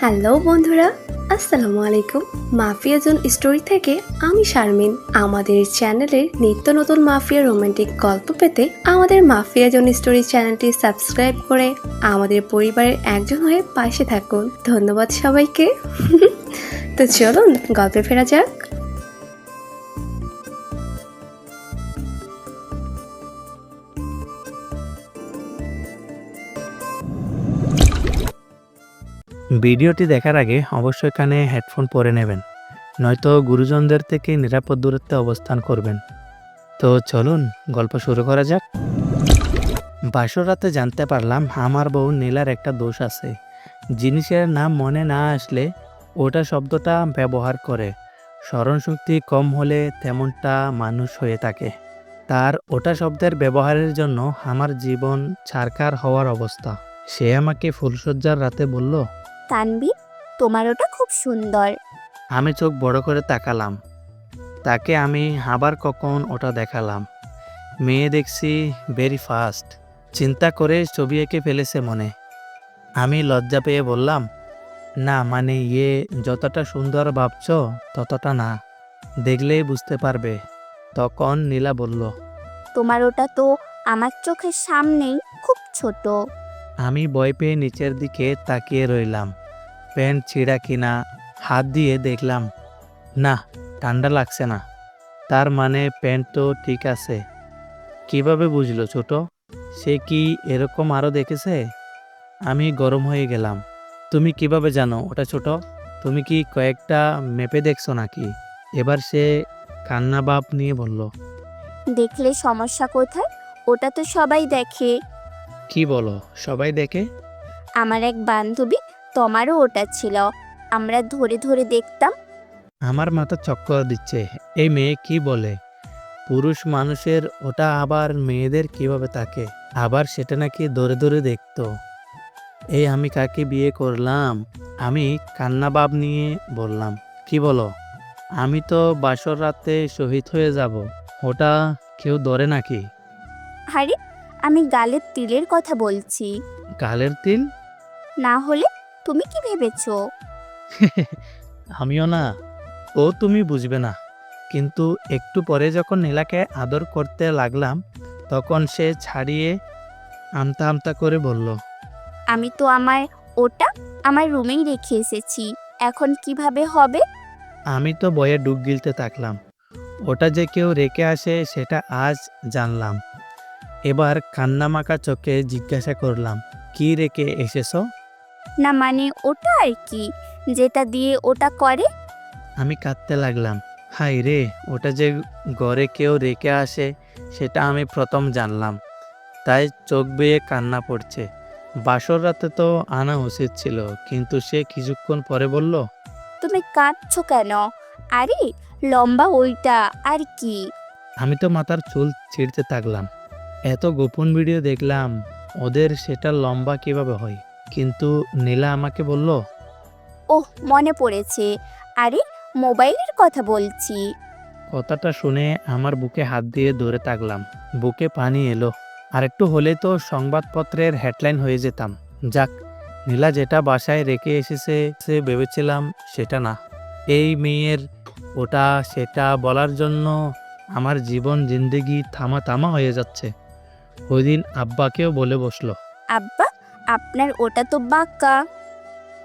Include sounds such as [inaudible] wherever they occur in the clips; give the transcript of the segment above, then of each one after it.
Hello বন্ধুরা, আসসালামু আলাইকুম। মাফিয়া জোন স্টোরি থেকে আমি শারমিন। আমাদের চ্যানেলের নিত্য নতুন মাফিয়া রোমান্টিক গল্প পেতে আমাদের মাফিয়া জোন স্টোরি চ্যানেলটি সাবস্ক্রাইব করে আমাদের পরিবারের একজন হয়ে পাশে থাকুন। ধন্যবাদ সবাইকে। [laughs] তো চলুন, গল্পে ফেরা যাক। ভিডিওটি দেখার আগে অবশ্যই কানে হেডফোন পরে নেবেন, নয়তো গুরুজনদের থেকে নিরাপদ দূরত্বে অবস্থান করবেন। তো চলুন, গল্প শুরু করা যাক। বাসর রাতে জানতে পারলাম আমার বউ নীলার একটা দোষ আছে। জিনিসের নাম মনে না আসলে ওটা শব্দটা ব্যবহার করে। স্মরণশক্তি কম হলে তেমনটা মানুষ হয়ে থাকে। তার ওটা শব্দের ব্যবহারের জন্য আমার জীবন ছারকার হওয়ার অবস্থা। সে আমাকে ফুলসজ্জার রাতে বলল তানবি তোমার ওটা খুব সুন্দর। আমি চোখ বড় করে তাকালাম। তাকে আমি আবার কখন ওটা দেখালাম? মেয়ে দেখছি ভেরি ফাস্ট চিন্তা করে ছবি এঁকে ফেলেছে মনে। আমি লজ্জা পেয়ে বললাম না মানে ইয়ে যতটা সুন্দর ভাবছ ততটা না। দেখলেই বুঝতে পারবে। তখন নীলা বলল তোমার ওটা তো আমার চোখের সামনেই খুব ছোট। আমি ভয় পেয়ে নিচের দিকে তাকিয়ে রইলাম। প্যান্ট ছিঁড়া কিনা, হাত দিয়ে দেখলাম, না, ঠান্ডা লাগছে না। তার মানে প্যান্ট তো ঠিক আছে। কীভাবে বুঝলো ছোট? সে কি এরকম আরও দেখেছে? আমি গরম হয়ে গেলাম। তুমি কীভাবে জানো ওটা ছোট? তুমি কি কয়েকটা মেপে দেখছ নাকি? এবার সে কান্না বাপ নিয়ে বলল, দেখলে সমস্যা কোথায়? ওটা তো সবাই দেখে। কি বলো সবাই দেখে? আমার এক বান্ধবী তোমারও ওটা ছিল আমরা ধরে ধরে দেখতাম। আমার মাথা চক্কর দিচ্ছে এই মেয়ে কি বলে? পুরুষ মানুষের ওটা আবার মেয়েদের কীভাবে থাকে আবার সেটা নাকি ধরে ধরে দেখতো। এই আমি কাকে বিয়ে করলাম? আমি কান্নাবাব নিয়ে বললাম কি বলো? আমি তো বাসর রাতে শহীদ হয়ে যাব ওটা কেউ ধরে নাকি? আরে আমি গালের তিলের কথা বলছি। গালের তিল? না হলে তুমি কি ভেবেছো? [laughs] আমিও না। ও তুমি বুঝবে না। কিন্তু একটু পরে যখন নীলাকে আদর করতে লাগলাম তখন সে ছাড়িয়ে আমতা আমতা করে বলল আমি তো আমার ওটা আমার রুমেই রেখে এসেছি। এখন কীভাবে হবে? আমি তো বয়ে ডুব গিলতে থাকলাম। ওটা যে কেউ রেখে আসে সেটা আজ জানলাম। এবার কান্নামাকা চোখে জিজ্ঞাসা করলাম কি রেখে এসেছ? না মানে ওটা আর কি যেটা দিয়ে ওটা করে? আমি কাঁদতে লাগলাম হাই রে ওটা যে ঘরে কেউ রেখে আসে সেটা আমি প্রথম জানলাম। তাই চোখ বেয়ে কান্না পড়ছে। বাসর রাতে তো আনা উচিত ছিল কিন্তু সে কিছুক্ষণ পরে বলল তুমি কাঁদছো কেন? আরে লম্বা ওইটা আর কি? আমি তো মাথার চুল ছিঁড়তে থাকলাম। এত গোপন ভিডিও দেখলাম ওদের সেটা লম্বা কীভাবে হয়? কিন্তু নীলা আমাকে বলল ওহ মনে পড়েছে। আরে মোবাইলের কথা বলছি। কথাটা শুনে আমার বুকে হাত দিয়ে দৌড়ে থাকলাম। বুকে পানি এলো। আর একটু হলে তো সংবাদপত্রের হেডলাইন হয়ে যেতাম। যাক নীলা যেটা বাসায় রেখে এসেছে সে ভেবেছিলাম সেটা না। এই মেয়ের ওটা সেটা বলার জন্য আমার জীবন জিন্দেগি থামা থামা হয়ে যাচ্ছে। ওই দিন আব্বাকেও বলে বসল। আব্বা আপনার ওটা তো বাঁকা।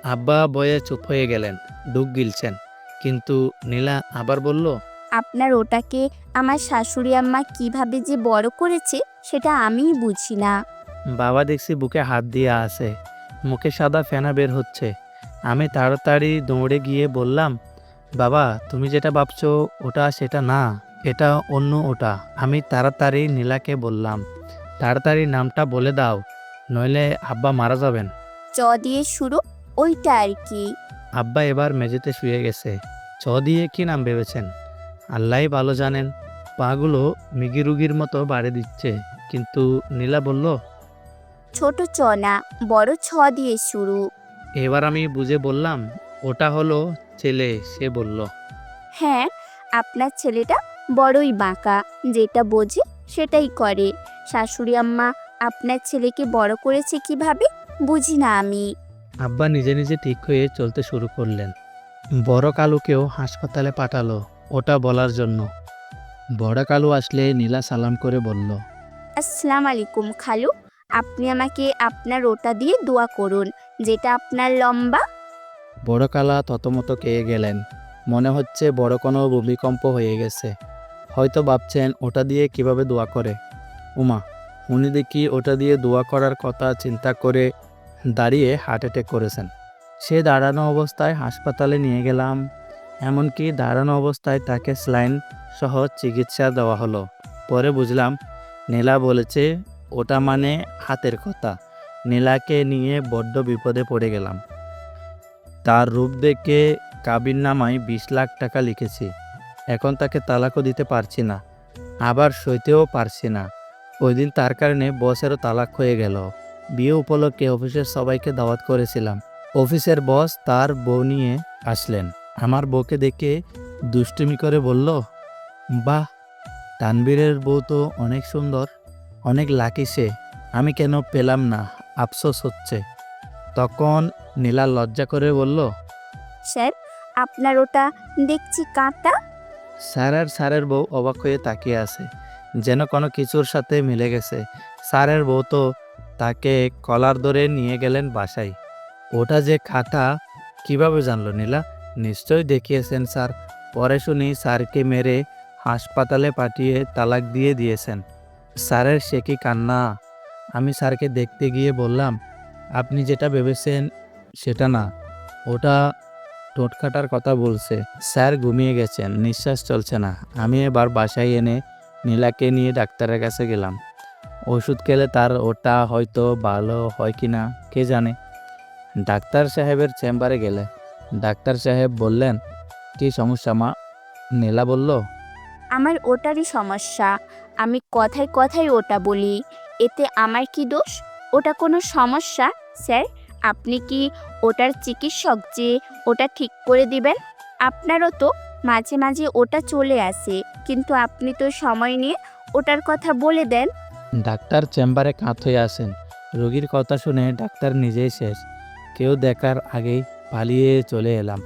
আব্বা বয়ে চুপ হয়ে গেলেন ডুব গিলছেন। কিন্তু নীলা আবার বলল আপনার ওটাকে আমার শাশুড়ি আম্মা কীভাবে যে বড় করেছে সেটা আমিই বুঝি না। বাবা দেখছি বুকে হাত দিয়ে আছে মুখে সাদা ফেনা বের হচ্ছে। আমি তাড়াতাড়ি দৌড়ে গিয়ে বললাম বাবা তুমি যেটা ভাবছ ওটা সেটা না এটা অন্য ওটা। আমি তাড়াতাড়ি নীলাকে বললাম তাড়াতাড়ি নামটা বলে দাও নইলে আব্বা মারা যাবেন। চ দিয়ে শুরু ওইটা আর কি। আব্বা এবার মেঝেতে শুয়ে গেছে। চ দিয়ে কি নাম ভেবেছেন? আল্লাহ ভালো জানেন পাগুলো মিগি রুগির মতো বাড়ে দিচ্ছে কিন্তু নীলা বলল ছোট চ না বড় ছ দিয়ে শুরু। এবার আমি বুঝে বললাম ওটা হলো ছেলে সে বলল। হ্যাঁ আপনার ছেলেটা বড়ই বাঁকা যেটা বোঝে সেটাই করে। শাশুড়ি আম্মা আপনার ছেলেকে বড় করেছে কীভাবে? বুঝি না আমি। আব্বা নিজে নিজে ঠিক হয়ে চলতে শুরু করলেন। বড় কালুকেও হাসপাতালে পাঠালো ওটা বলার জন্য। বড় কালু আসলে নীলা সালাম করে বলল আসসালাম আলাইকুম খালু আপনি আমাকে আপনার ওটা দিয়ে দোয়া করুন যেটা আপনার লম্বা। বড় কালা ততমত খেয়ে গেলেন। মনে হচ্ছে বড় কোনো ভূমিকম্প হয়ে গেছে। হয়তো ভাবছেন ওটা দিয়ে কীভাবে দোয়া করে। উমা, উনি দেখি ওটা দিয়ে দোয়া করার কথা চিন্তা করে দাঁড়িয়ে হার্ট অ্যাটাক করেছেন। সে দাঁড়ানো অবস্থায় হাসপাতালে নিয়ে গেলাম, এমনকি দাঁড়ানো অবস্থায় তাকে স্লাইন সহ চিকিৎসা দেওয়া হলো। পরে বুঝলাম, নীলা বলেছে, ওটা মানে হাতের কথা। নীলাকে নিয়ে বড্ড বিপদে পড়ে গেলাম। তার রূপ দেখে কাবির নামায় বিশ লাখ টাকা লিখেছি। এখন তাকে তালাকও দিতে পারছি না। আবার সইতেও পারছি না। ওই দিন তার কারণে বসেরও তালাক হয়ে গেল। বিয়ে উপলক্ষে অফিসের সবাইকে দাওয়াত করেছিলাম। অফিসের বস তার বউ নিয়ে আসলেন। আমার বউকে দেখে দুষ্টুমি করে বলল বাহ তানবীরের বউ তো অনেক সুন্দর অনেক লাকি সে। আমি কেন পেলাম না আফসোস হচ্ছে। তখন নীলা লজ্জা করে বলল স্যার আপনার ওটা দেখছি কাঁটা। স্যার আর স্যারের বউ অবাক হয়ে তাকিয়ে আছে। যেন কোনো কিছুর সাথে মিলে গেছে। স্যারের বউ তো তাকে কলার ধরে নিয়ে গেলেন বাসায়। ওটা যে খাতা, কীভাবে জানলো নীলা? নিশ্চয়ই দেখিয়েছেন, স্যার। পরে শুনি স্যারকে মেরে হাসপাতালে পাঠিয়ে তালাক দিয়ে দিয়েছেন। স্যারের সে কি কান্না? আমি স্যারকে দেখতে গিয়ে বললাম, আপনি যেটা ভেবেছেন সেটা না। ওটা টোট কাটার কথা বলছে। স্যার ঘুমিয়ে গেছেন, নিঃশ্বাস চলছে না। আমি এবার বাসায় এনে নীলাকে নিয়ে ডাক্তারের কাছে গেলাম। ওষুধ খেলে তার ওটা হয়তো ভালো হয় কি না, কে জানে? ডাক্তার সাহেবের চেম্বারে গেলে। ডাক্তার সাহেব বললেন, কি সমস্যা মা? নীলা বলল, আমার ওটারই সমস্যা। আমি কথায় কথায় ওটা বলি। এতে আমার কি দোষ? ওটা কোনো সমস্যা? স্যার, আপনি কি ওটার চিকিৎসক যে ওটা ঠিক করে দিবেন? আপনারও তো মাঝে মাঝে ওটা চলে আসে। কিন্তু আপনি তো সময় নিয়ে ওটার কথা বলে দেন। ডাক্তার চেম্বারে কাত হয়ে আসেন। রোগীর কথা শুনে ডাক্তার নিজেই শেষ। কেউ দেখার আগেই পালিয়ে চলে এলাম।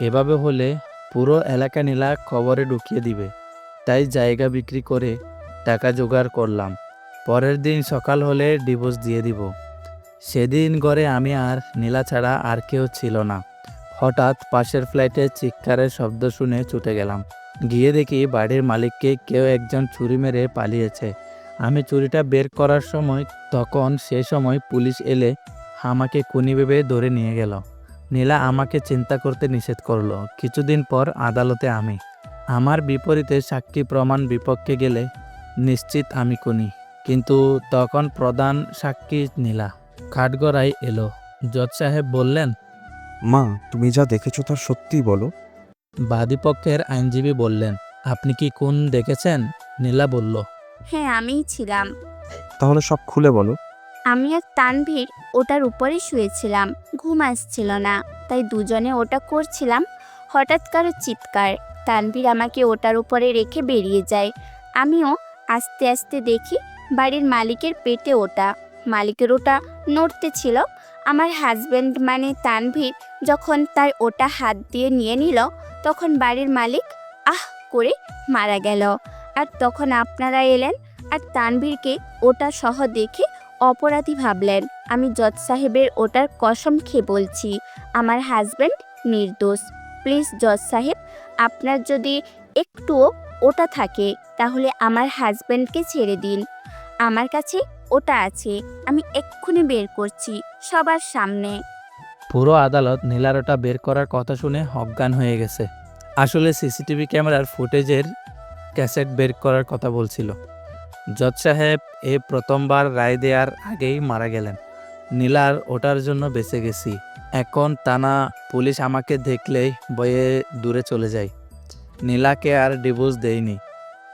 এভাবে হলে পুরো এলাকা নীলা খবরে ঢুকিয়ে দিবে। তাই জায়গা বিক্রি করে টাকা জোগাড় করলাম। পরের দিন সকাল হলে ডিভোর্স দিয়ে দিব। সেদিন ঘরে আমি আর নীলা ছাড়া আর কেউ ছিল না। হঠাৎ পাশের ফ্ল্যাটে চিৎকারের শব্দ শুনে ছুটে গেলাম। গিয়ে দেখি বাড়ির মালিককে কেউ একজন ছুরি মেরে পালিয়েছে। আমি চুরিটা বের করার সময়, তখন সে সময় পুলিশ এলে আমাকে কুনি ভেবে ধরে নিয়ে গেল। নীলা আমাকে চিন্তা করতে নিষেধ করল। কিছুদিন পর আদালতে আমি। আমার বিপরীতে সাক্ষী প্রমাণ বিপক্ষে গেলে নিশ্চিত আমি কুনি কিন্তু তখন প্রধান সাক্ষী নীলা। কাঠগড়াই এলো। জজ সাহেব বললেন মা তুমি যা দেখেছ তা সত্যি বলো। বাদীপক্ষের আইনজীবী বললেন আপনি কি কোন দেখেছেন? নীলা বলল হ্যাঁ আমিই ছিলাম। তাহলে সব খুলে বলো। আমি আর তানভীর ওটার উপরে শুয়েছিলাম ঘুম আসছিল না তাই দুজনে ওটা করছিলাম হঠাৎ কারও চিৎকার। তানভীর আমাকে ওটার উপরে রেখে বেরিয়ে যায়। আমিও আস্তে আস্তে দেখি বাড়ির মালিকের পেটে ওটা। মালিকের ওটা নড়তে ছিল আমার হাজব্যান্ড মানে তানভীর যখন তার ওটা হাত দিয়ে নিয়ে নিল, তখন বাড়ির মালিক আহ করে মারা গেল। আর তখন আপনারা এলেন আর তানভীরকে ওটা সহ দেখে অপরাধী ভাবলেন। আমি জজ সাহেবের ওটার কসম খেয়ে বলছি, আমার হাজব্যান্ড নির্দোষ। প্লিজ জজ সাহেব, আপনার যদি একটুও ওটা থাকে, তাহলে আমার হাজব্যান্ডকে ছেড়ে দিন। আমার কাছে ওটা আছে, আমি এক্ষুনি বের করছি, সবার সামনে। পুরো আদালত নীলারোটা বের করার কথা শুনে অজ্ঞান হয়ে গেছে। আসলে সিসিটিভি ক্যামেরার ফুটেজের ক্যাসেট বের করার কথা বলছিল। জজ সাহেব এ প্রথমবার রায় দেওয়ার আগেই মারা গেলেন। নীলার ওটার জন্য বেঁচে গেছি। এখন টানা পুলিশ আমাকে দেখলেই বয়ে দূরে চলে যায়। নীলাকে আর ডিভোর্স দেয়নি।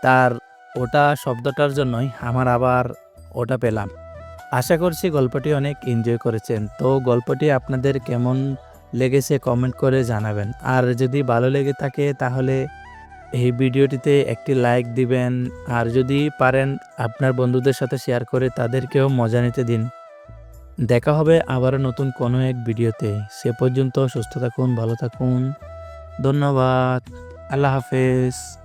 তার ওটা শব্দটার জন্যই আমার আবার ওটা পেলাম। আশা করছি গল্পটি অনেক এনজয় করেছেন। তো গল্পটি আপনাদের কেমন লেগেছে কমেন্ট করে জানাবেন। আর যদি ভালো লেগে থাকে তাহলে এই ভিডিওটিতে একটি লাইক দিবেন। আর যদি পারেন আপনার বন্ধুদের সাথে শেয়ার করে তাদেরকেও মজা নিতে দিন। দেখা হবে আবারও নতুন কোনো এক ভিডিওতে। সে পর্যন্ত সুস্থ থাকুন, ভালো থাকুন। ধন্যবাদ। আল্লাহ হাফেজ।